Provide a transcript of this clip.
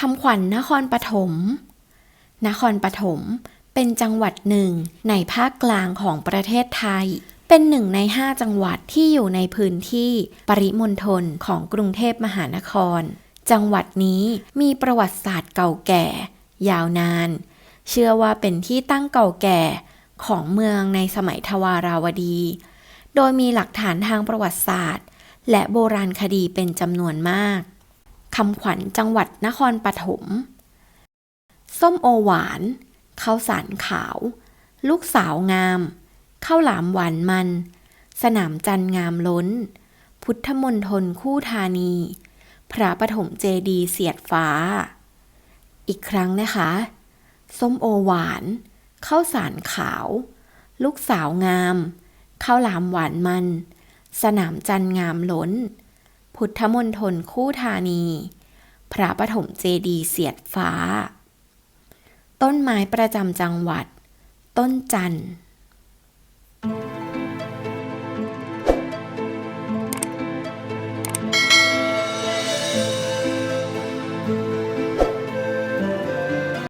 คำขวัญนครปฐม นครปฐมเป็นจังหวัดหนึ่งในภาคกลางของประเทศไทย เป็นหนึ่งในห้าจังหวัดที่อยู่ในพื้นที่ปริมณฑลของกรุงเทพมหานคร จังหวัดนี้มีประวัติศาสตร์เก่าแก่ ยาวนาน เชื่อว่าเป็นที่ตั้งเก่าแก่ของเมืองในสมัยทวาราวดี โดยมีหลักฐานทางประวัติศาสตร์ และโบราณคดีเป็นจำนวนมาก คำขวัญจังหวัดนครปฐม ส้มโอหวานข้าวสารขาว ลูกสาวงามข้าวหลามหวานมัน สนามจันทร์งามล้น พุทธมณฑลคู่ธานี พระปฐมเจดีเสียดฟ้า อีกครั้งนะคะ ส้มโอหวานข้าวสารขาว ลูกสาวงามข้าวหลามหวานมัน สนามจันทร์งามล้น พุทธมณฑลคู่ธานี พระปฐมเจดีย์เสียดฟ้า ต้นไม้ประจำจังหวัด ต้นจันทร์